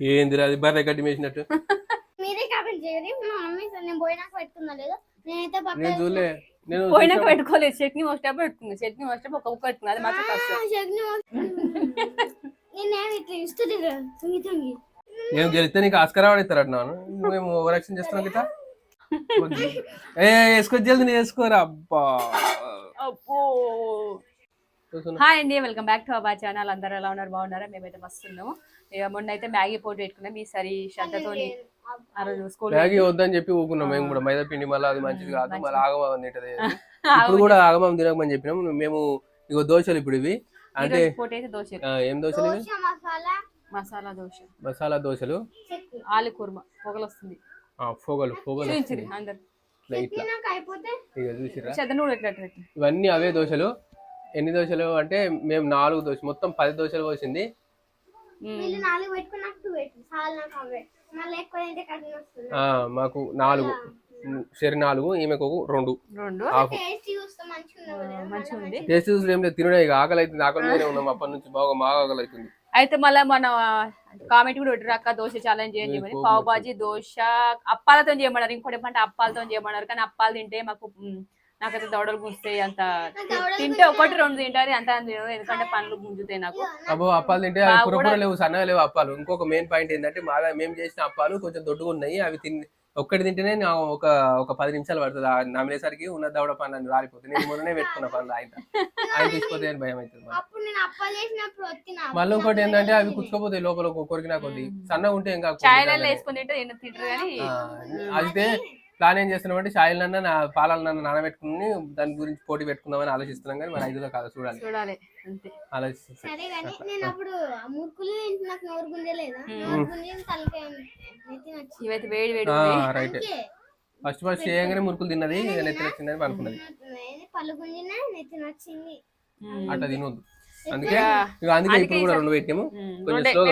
ఏంది అది బర్రె గడ్డి వేసినట్టు మీరే కామెంట్ చేయండి. మా మమ్మీ సార్ నేను పోయినాక పెట్టుకున్నా లేదు. నేనైతే పక్క నేను చూడలే. నేను పోయినాక పెట్టుకోలేదు. చట్నీ మోసేటప్పుడు పెట్టుకుంది చట్నీ ఒక ముక్క పెట్టుకుంది అది మాత్రం కష్టం. చట్నీ నేను ఇట్లా ఇస్తుంది తుంగి తుంగి. నేను గెలిస్తే నీకు ఆస్కర్ ఆడిస్తారు అంటున్నాను నువ్వేమో ఓవరాక్షన్ చేస్తున్నావు గిట్ట ఏ వేసుకో జల్ది నేను వేసుకోరా అబ్బా. అబ్బో. హాయ్ అండి welcome back to our channel. అందరూ ఎలా ఉన్నారు? బాగున్నారా? మేమైతే మస్తున్నాము. ఇక మొన్న అయితే మ్యాగీ పోటీ పెట్టుకున్నాం. ఈసారి శ్రద్ధతో ఆ రోజు స్కూల్ మ్యాగీ వద్దని చెప్పి ఊకున్నాం మేము కూడా. మైదా పిండి మళ్ళీ అది మంచిది కాదు. మళ్ళీ ఆగమం తింటది. ఇప్పుడు కూడా ఆగమం తినకమని చెప్పినాం. మేము ఇగో దోశలు ఇప్పుడు ఇవి. అంటే పోటీ అయితే దోశ ఆ, ఏం దోశలు ఇవి? మసాలా. మసాలా దోశ. మసాలా దోశలు. ఆలు కుర్మా. పొగలు వస్తుంది ఆ, పొగలు పొగలు. ఇట్లా. ఇక చూసిరా. ఇవన్నీ అవే దోశలు. ఎన్ని దోశలు అంటే మేము నాలుగు దోశ మొత్తం పది దోశలు పోసింది ఉమ్. వీళ్ళు నాలుగు పెట్టుకుని నాకు టూ పెట్టు చాలా నాకు అవే మళ్ళీ ఎక్కువ అయితే కఠిన వస్తుంది. ఆ, మాకు నాలుగు సరి నాలుగు ఈమెకు రెండు. రెండు? హాఫ్ టేస్ట్ చూస్తే మంచిగా ఉంది కదా మంచిగా. ఉంది టేస్ట్ చూసి ఏం లేదు తినడే ఇక ఆకలి అవుతుంది ఆకలి మీదనే ఉన్నాం అప్పటి నుంచి బాగా బాగా ఆకలి అవుతుంది అయితే మళ్ళీ మన కామెంట్ కూడా పెట్టారు అక్క దోశ ఛాలెంజ్ చేయని చెప్పని పావు బాజీ దోశ అప్పాలతో చేయమన్నారు ఇంకోటి ఏమంటే అప్పాలతో చేయమన్నారు కానీ అప్పాలు తింటే మాకు మ్, నాకైతే దవడలు గుంజుతాయి అంత. తింటే ఒకటి రెండు తింటారు అంత ఎందుకంటే పండ్లు గుంజుతాయి నాకు. అబ్బో అప్పాలు తింటే కురకుర లేవు సన్నగా లేవు అప్పాలు. ఇంకొక మెయిన్ పాయింట్ ఏంటంటే మాగా మేము చేసిన అప్పాలు కొంచెం దొడ్డుగా ఉన్నాయి అవి తిని ఒక్కటి తింటేనే నా ఒక ఒక పది నిమిషాలు పడుతుంది. ఆ నమిలేసరికి ఉన్న దవడ పనులు రాలిపోతుంది నేను మొన్ననే పెట్టుకున్న పనులు ఆయన. ఆయన తీసుకోతే అని భయం అవుతుంది మళ్ళీ. ఇంకోటి ఏంటంటే అవి కుచ్చుకోపోతాయి లోపల కొరికినా కొద్ది. సన్నగా ఉంటే ఇంకా అయితే ప్లాన్ ఏం చేస్తున్నామంటే షాయిల్ నన్న నా పాలన్న నానబెట్టుకుని దాని గురించి పోటీ పెట్టుకుందామని ఆలోచిస్తున్నాం కానీ మరి ఐదులో కాదు చూడాలి. చూడాలి అంతే. ఆలోచిస్తాం సరే కానీ నేను అప్పుడు ఆ మురుకులు తింటే నాకు నోరు గుంజలేదా నోరు గుంజి తలకాయ నెత్తి నచ్చింది ఇవైతే వేడి వేడి ఉన్నాయి. రైట్ ఫస్ట్ ఫస్ట్ చేయగానే మురుకులు తిన్నది నెత్తి వచ్చిందని. అట్లా తినొద్దు. అందుకే ఇక అందుకే ఇప్పుడు కూడా రెండు పెట్టాము. కొంచెం. స్లోగా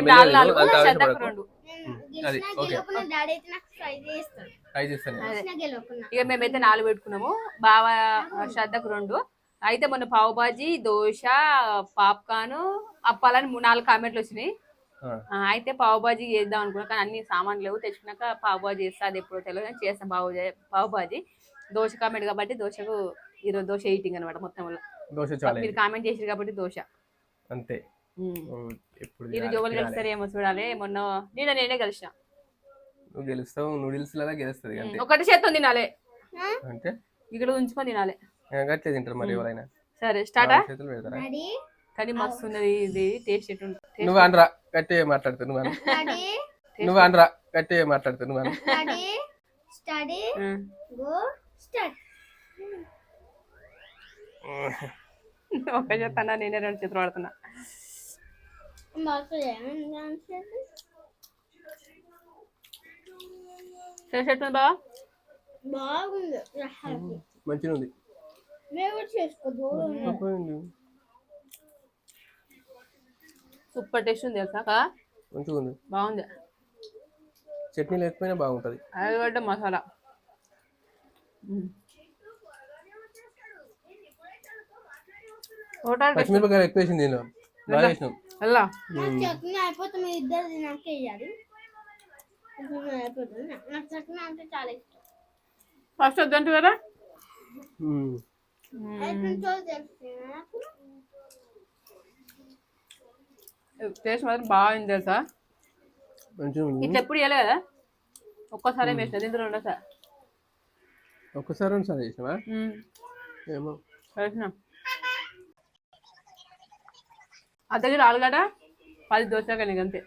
అంత ఆవేశపడకు. అది, ఓకే. ట్రై చేస్తాను ఇక మేమైతే నాలుగు పెట్టుకున్నాము. బావ శ్రద్ధకు రెండు. అయితే మొన్న పావు బాజీ దోశ పాప్కార్న్ అప్పాలని మూడు నాలుగు కామెంట్లు వచ్చినాయి. అయితే పావు బాజీ చేద్దాం అనుకున్నా కానీ అన్ని సామాన్లు లేవు. తెచ్చుకున్నాక పావు బాజీ చేస్తా అది ఎప్పుడో తెలియదు కానీ చేస్తాం పావు పావు బాజీ దోశ కామెంట్ కాబట్టి దోశకు ఈరోజు దోశ ఎయిటింగ్ అనమాట మొత్తం. దోశ చాలా మీరు కామెంట్ చేసారు కాబట్టి దోశ. అంతే. ఎప్పుడు జోబులు చూడాలి. మొన్న నిన్న నేనే కలిసిన నువ్వు గెలుస్తావు నూడిల్స్ లాగా గెలుస్తుంది అంతే. ఒకటి చేత్తో తినాలి. అంటే? ఇక్కడ ఉంచుకొని తినాలి. గట్లే తింటారు మరి ఎవరైనా. సరే స్టార్టా? చేతులు పెడతారా? కానీ మస్తు ఉన్నది ఇది టేస్ట్ ఎట్టు నువ్వు అనరా గట్టే మాట్లాడుతావు నువ్వు నువ్వు అనరా గట్టే మాట్లాడుతావు నువ్వు అను డాడీ స్టడీ? Go start. ఒక చెప్తానా నేనే రెండు చేతులు పడుతున్నా బాగా చేసేట్టు బావా? బాగుంది. మంచిగా ఉంది. సూపర్ టేస్ట్ ఉంది తెలుసా? మంచిగా ఉంది బాగుంది. చట్నీ లేకపోయినా బాగుంటది. ఆలుగడ్డ మసాలా. పచ్చిమిరపకాయలు ఎక్కువ వేసింది దీనిలో బాగా వేసినాం నాకు చట్నీ అయిపోతే మీరు ఇద్దరు తినాకే వేయాలి చట్నీ అయిపోతుంది నా- నాకు చట్నీ అంటే చాలా ఇష్టం. ఫస్ట్ వద్దంటు కదా? టేస్ట్ మాత్రం బాగుంది తెలుసా? ఇట్లా ఎప్పుడు చేయలే కదా? ఒక్కసారి వేసిన దీంట్లో ఉండదు సార్. ఒక్కసారి రెండుసార్లు చేసినావా ఏమో. వేసిన కిలో ఆలుగడ్డ పది దోశ కానీ అంతే.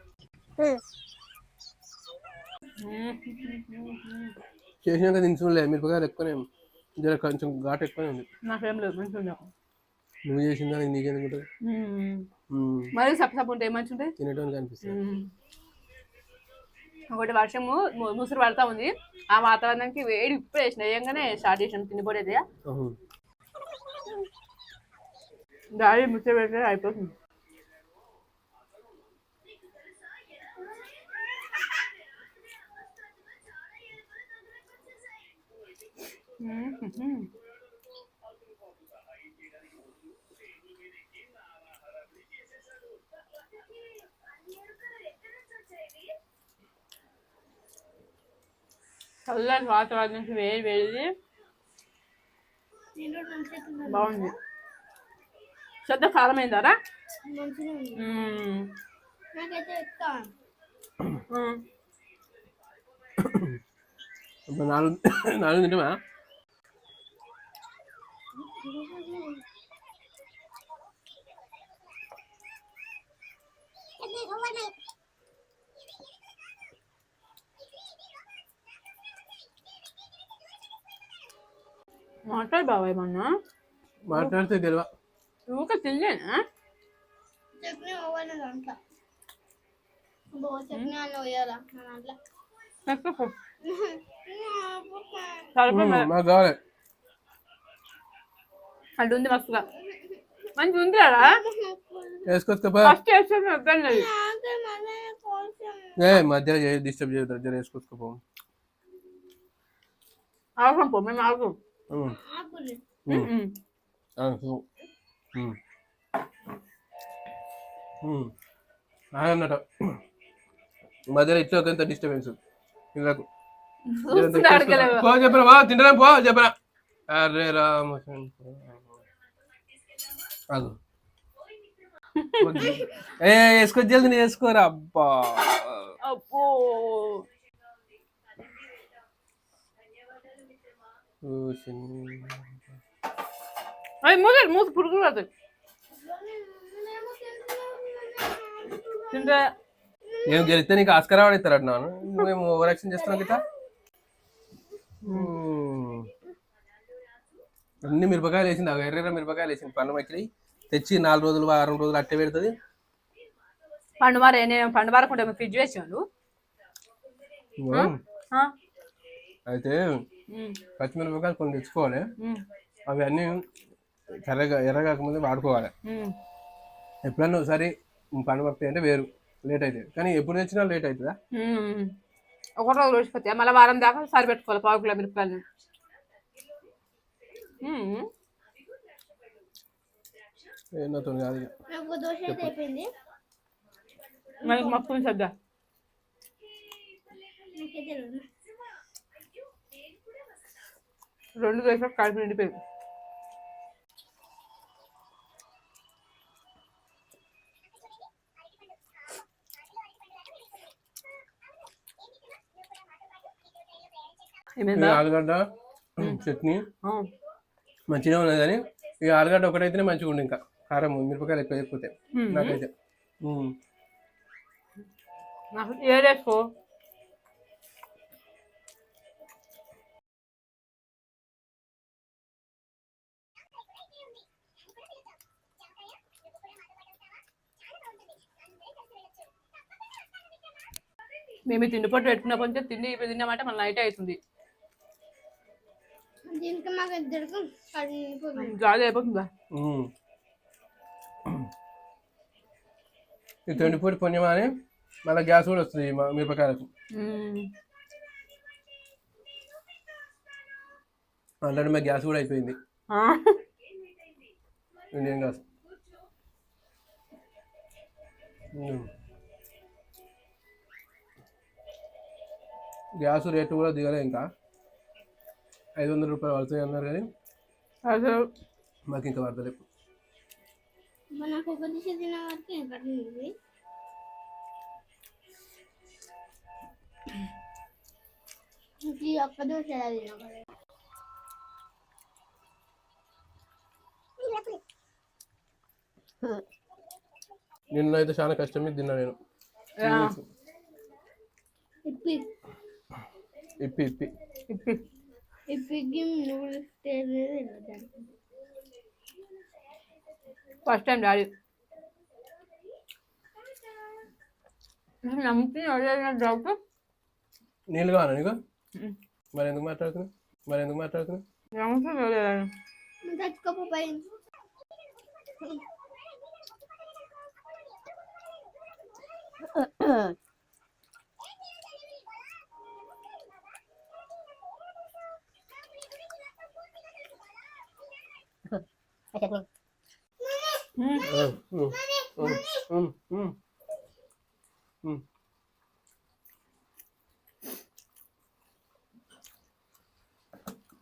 చేసినాక దించులే మిరపకాయలు ఎక్కువనే జర కొంచెం ఘాటు ఎక్కువనే ఉంది. నాకేం లేదు మంచిగా ఉంది నువ్వు చేసిన దానికి మ్మ్. మరి సప్ప సప్ప ఉంటాయి మంచిగా ఉంటాయి తినేటానికి అనిపిస్తుంది. ఒకటి వర్షము ముసురు పడతా ఉంది. ఆ వాతావరణానికి వేడి ఇప్పుడు వేసిన వేయంగానే స్టార్ట్ చేసినాం తినిపోయేది అవును. గాలి ముచ్చట పెడితే అయిపోతుంది. మ్మ్. చల్లటి వాతావరణం నుంచి వేడి వేడి నేను కూడా మంచిగా తిన్నాను. బాగుంది శ్రద్ధ అయిందారా. ఇప్పుడు నాలుగు నాలుగు తింటామా మాట్లాడు బాబాయ్ మొన్న మాట్లాడితే తెలివ ఊక తినలేనా చట్నీ అవ్వాలి అది ఉంది మస్తుగా. మంచి ఉంది కదా వేసుకొచ్చుకోపా ఫస్ట్ వేసేది వద్దండి నాకే మళ్ళీ కొంచెం ఏ మధ్య డిస్టర్బ్ చేయదు జర వేసుకొచ్చుకోపో అవసరం పో మేము అవసరం అన్నట మధ్యలో ఇట్లా ఒక డిస్టర్బెన్స్ పో చెప్పరా బా తింటరా పో చెప్పరా. అరే ఆగు ఏ వేసుకో జల్ది నేను వేసుకోరా? అబ్బా. అబ్బో. అది మూసి మూసి పురుగులు పడుతుంది తింటే ఏం గెలిస్తే నీకు ఆస్కర్ అవార్డు ఇస్తారు అంటున్నాను నువ్వేమో ఓవర్ యాక్షన్ చేస్తున్నావు గిట్ట. అన్ని మిరపకాయలు వేసింది ఆ ఎర్ర మిరపకాయలు వేసింది. పండు మక్కిలి తెచ్చి నాలుగు రోజులు వారం రోజులు అట్టే పెడుతుంది. పండు మారే నేను పండు ఫ్రిడ్జ్ వేసాను? అయితే పచ్చిమిరపకాయలు కొన్ని తెచ్చుకోవాలి. అవి అన్నీ ఎర్రగా ఎర్రగాకముందే వాడుకోవాలి. ఉమ్. ఎప్పుడన్నా ఒకసారి పండు మక్కి అంటే వేరు లేట్ అవుతుంది కానీ ఎప్పుడు తెచ్చినా లేట్ అవుతుందా. ఒక రోజు రోజుపోతే మళ్ళీ వారం దాకా సరి పెట్టుకోవాలి పావు కిలో మిరపకాయలు. ఉమ్. నాతో కాదు ఇక. నాకు దోశ అయితే అయిపోయింది మనకి మొత్తం శ్రద్ధ నాకైతే తెలియదు. రెండు దోశలు కలిపి నిండిపోయింది ఈ ఏమైందా ఆలుగడ్డ చట్నీ ఆ. మంచిగా ఉన్నది కానీ ఈ ఆలుగడ్డ ఒకటైతేనే మంచిగా ఉండు ఇంకా. కారం మిరపకాయలు ఎక్కువ ఉమ్. నాకైతే. మేము. తిండి పొట్టు పెట్టుకున్నప్పటి నుంచి తిండి ఇప్పుడు తిన్నామంటే మన నైట్ అవుతుంది. దీనికి మాకు ఇద్దరికి గాలి అయిపోతుందా. ఈ తొండిపూడి పుణ్యమా అని మళ్ళీ గ్యాస్ కూడా వస్తుంది మిరపకాయలకు. ఆల్రెడీ మా గ్యాస్ కూడా అయిపోయింది ఆ. Indian gas. గ్యాస్ రేటు కూడా దిగలే ఇంకా ఐదు వందల రూపాయలు పడుతుంది అన్నారు కానీ అసలు మాకు ఇంకా పడతలేదు మనకు ఒక దిశ తిన వరకు ఏం పడుతుంది ఒక్క దోశ నిన్న అయితే చాలా కష్టం మీద తిన్నా నేను. ఇప్పి. ఇప్పి ఇప్పి. ఇప్పి. First time daddy. నమ్ముతుంది డౌట్? నీళ్ళు కావాలా నీకు? మరి ఎందుకు మాట్లాడుతున్నావు? మరి ఎందుకు మాట్లాడుతున్నావు? నమ్ముతుంది తెచ్చుకోపో పైన.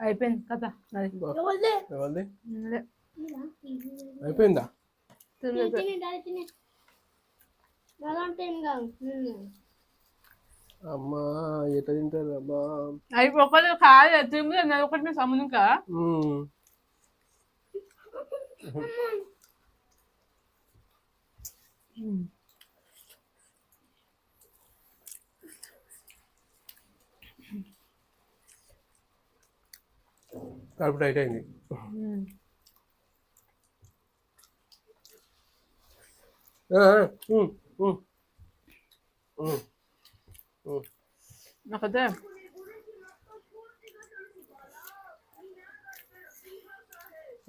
అయిపోయింది. అయిపోయిందా కాదు. ఉమ్. అమ్మా ఎట్లా తింటారు అమ్మా అయిపో ఒకటి కాదు తిరుగుతుంది ఒకటి సంబంధం కా మ్మ్. కడుపు టైట్ అయింది.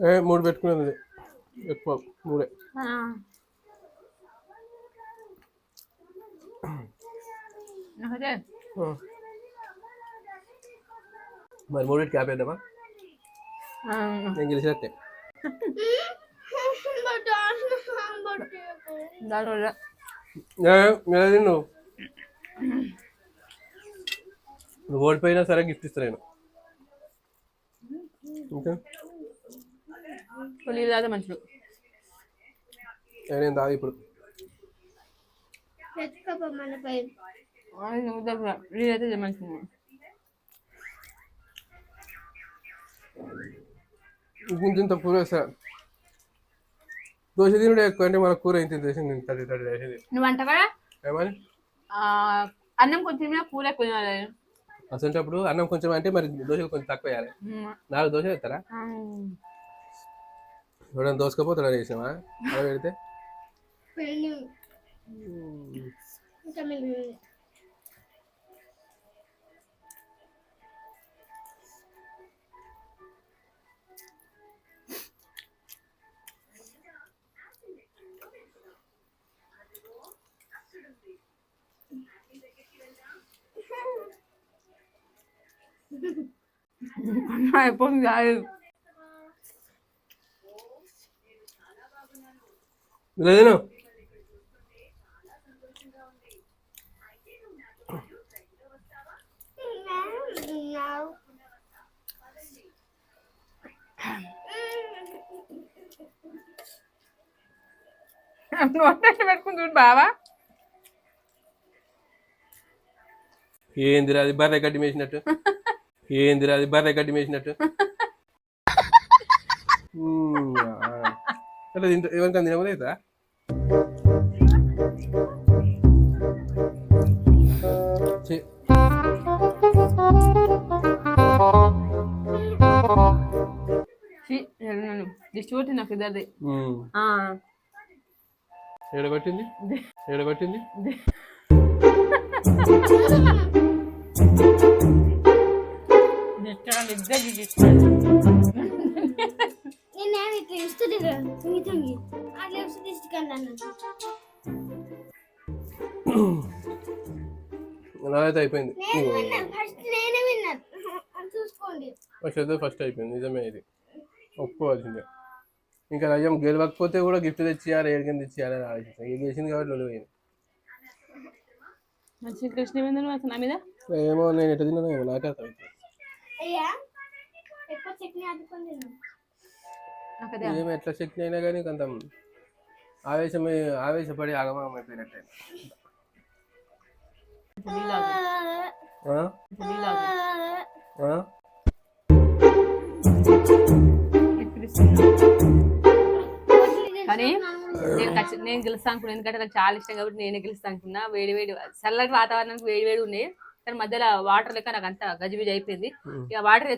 ఏ మూడు పెట్టుకునేది ఎక్కువ మూడే నాకైతే ఆ. మరి మూడింటికి క్యాప్ వేద్దామా నేను గెలిచినట్టే బట్ ఆన్ బట్ దానివల్ల ఏ, మీరు తిన్ను నువ్వు ఓడిపోయినా సరే గిఫ్ట్ ఇస్తా నేను ఇంకా నీళ్ళు తాగితే మంచిది. ఏ, నేను తాగు ఇప్పుడు. అయితే మంచిది ఇంత కూర వేస్తా. దోశ తినుడే ఎక్కువ అంటే మన కూర ఇంత తడి తడి వేసింది నువ్వు అంటవా ఏమని అన్నం కొంచెం కూర ఎక్కువ తినాలి. అసలు అన్నం కొంచెం అంటే మరి దోశలు కొంచెం తక్కువ వేయాలి. నాలుగు దోశలు వేస్తారా? ఎవడన్నా దోసుకపోతాడా చేసినావా అలా పెడితే పెళ్ళి ఇంకా మిగిలింది అయిపోయింది లేదేను నోట్ పెట్టుకుంటుంది బావా ఏందిరా అది బర్రె గడ్డి మేసినట్టు ఏందిరా అది బర్రె గడ్డి మేసినట్టు. అట్లా తింటా ఎవరికైనా తినకపోతే అవుతుందా? దిష్టి కొట్టి నాకు ఉమ్. ఏడబట్టింది ఏడబట్టింది ఇద్దరికి నేను ఇట్లా ఇస్తుంది తుంగి తుంగి అట్లా ఇస్తుంది ఇస్తుంది అన్నట్టు నాదైతే అయిపోయింది. నేను విన్నాను ఫస్ట్ నేనే విన్నాను అది చూసుకోండి. ఫస్ట్ ఫస్ట్ అయిపోయింది. నిజమే ఇది. ఒప్పుకోవాల్సిందే. ఇంకా రజం గెలవకపోతే కూడా గిఫ్ట్ తెచ్చియాలి ఏడికని తెచ్చియాలి అని ఆలోచిస్తాను ఇది గెలిచింది కాబట్టి లొల్లి పోయింది మంచి కృష్ణ విందులు అసలు నా మీద? ఏమో నేను ఎట్లా తిన్నాను ఏమో నాకే అర్థం చట్నీ ఏమి ఎట్లా శక్తి అయినా కానీ కొంత ఆవేశం ఆవేశపడి ఆగమనం అయిపోయినట్టే కానీ నేను నేను గెలుస్తాను ఎందుకంటే నాకు చాలా ఇష్టం కాబట్టి నేనే గెలుస్తాను అనుకున్నా. వేడి వేడి చల్లటి వాతావరణానికి వేడి వేడి ఉన్నాయి కానీ మధ్యలో వాటర్ లెక్క నాకు అంత గజిబిజి అయిపోయింది. ఇక వాటర్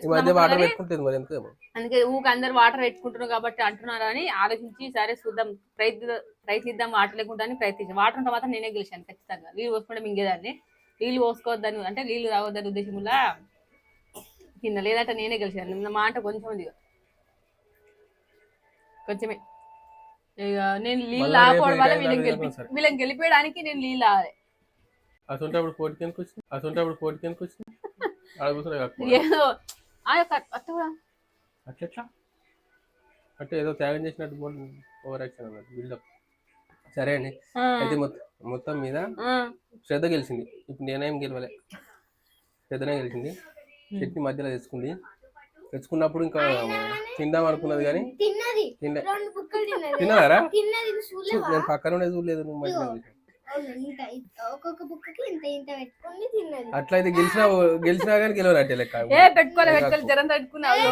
అందుకే ఊక అందరు వాటర్ పెట్టుకుంటున్నారు కాబట్టి అంటున్నారు అని ఆలోచించి సరే చూద్దాం ప్రయత్న ప్రయత్నిద్దాం వాటర్ లేకుండా అని ప్రయత్నించాం. వాటర్ ఉంటే మాత్రం నేనే గెలిచాను ఖచ్చితంగా. నీళ్ళు పోసుకుంటే మింగేదాన్ని నీళ్ళు పోసుకోవద్దని అంటే నీళ్ళు తాగొద్దని ఉద్దేశంలో తిన్న లేదంటే నేనే గెలిచాను. నా మాట కొంచెం ఉంది. కొంచెమే. ఇక నేను నీళ్ళు ఆకపోవడం వల్ల వీళ్ళని గెలిపి. వీళ్ళని గెలిపేయడానికి నేను నీళ్ళు ఆగాలి అసొంటప్పుడు పోటీకి ఎందుకు వచ్చింది? అసొంటప్పుడు పోటీకి ఎందుకు వచ్చింది? కాకపోతే ఏదో ఆ యొక్క అట్లెట్లా? అంటే ఏదో త్యాగం చేసినట్టు ఓవర్ యాక్షన్ అన్నట్టు బిల్డప్. సరే అండి. అయితే మొత్తం మొత్తం మీద శ్రద్ధ గెలిచింది. ఇప్పుడు నేనేం గెలవలే. శ్రద్ధనే గెలిచింది. చట్నీ మధ్యలో తెచ్చుకుంది. తెచ్చుకున్నప్పుడు ఇంకా తిందాం అనుకున్నది కానీ తిన్నది. తినలే. రెండు బుక్కలు తిన్నది. తిన్నారా? తిన్నది ఇది చూడలేవా నేను పక్కన ఉండే చూడలేదు నువ్వు మంచిగా ఇంత ఒక్కొక్క బుక్కకి ఇంత ఇంత పెట్టుకొని తిన్నది. అట్లయితే గెలిచినా గెలిచినా కానీ గెలవనట్టే లెక్క. ఏ పెట్టుకోలే పెట్టుకోలే జరం తట్టుకున్నావు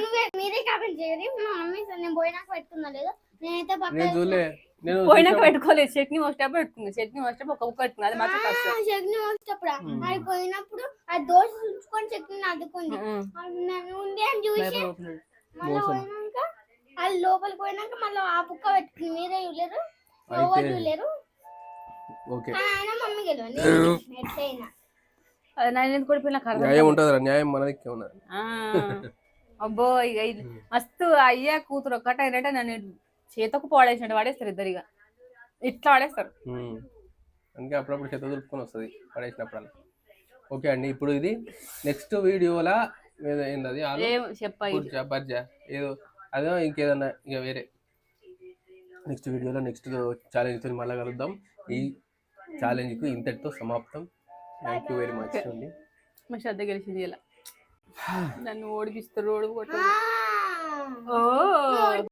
నువ్వే మీరే కామెంట్ చేయరు మా మమ్మీ నేను పోయినాక పెట్టుకున్నా లేదు. నేనైతే నేను చూడలే. నేను పోయినాక పెట్టుకోలేదు. చట్నీ వచ్చేటప్పుడు పెట్టుకుంది చట్నీ ఒక బుక్క పెట్టుకుంది అది మాత్రం కష్టం. చట్నీ వచ్చేటప్పుడు అది పోయినప్పుడు ఆ దోశ ఉంచుకొని చట్నీ అద్దుకుంది నేను ఉంది అని చూసి. మళ్ళీ పోయినాక అది లోపలికి పోయినాక మళ్ళీ ఆ బుక్క పెట్టుకుంది. మీరే చూడలేరు? ఎవరు చూడలేరు? ఓకే. అది నేను ఎందుకు కూడా పిల్లలకు అర్థం న్యాయం ఉంటుంది న్యాయం మన దిక్కే ఉన్నది. ఆ. అబ్బో ఇక ఇది మస్తు అయ్యా కూతురు ఒక్కటే ఏంటంటే నన్ను చేతకు పాడేసినట్టు వాడేస్తారు ఇద్దరు ఇక ఇట్లా వాడేస్తారు. అందుకే అప్పుడప్పుడు చెత్త దులుపుకొని వస్తుంది పడేసినప్పుడల్లా. ఓకే అండి ఇప్పుడు ఇది నెక్స్ట్ వీడియోలా ఏంటది ఆలు? ఏం చెప్పాయి కూర్చా బర్జా ఏదో అదో ఇంకేదన్నా ఇక వేరే. నెక్స్ట్ వీడియోలో నెక్స్ట్ ఛాలెంజ్తో మళ్ళీ కలుద్దాం. ఈ ఛాలెంజ్కు ఇంతటితో సమాప్తం. థ్యాంక్ యూ వెరీ మచ్ అండి మా శ్రద్ధ గెలిచింది ఇలా. నన్ను ఓడిపిస్తారు ఓడిపోతారు. ఆ. ఓ!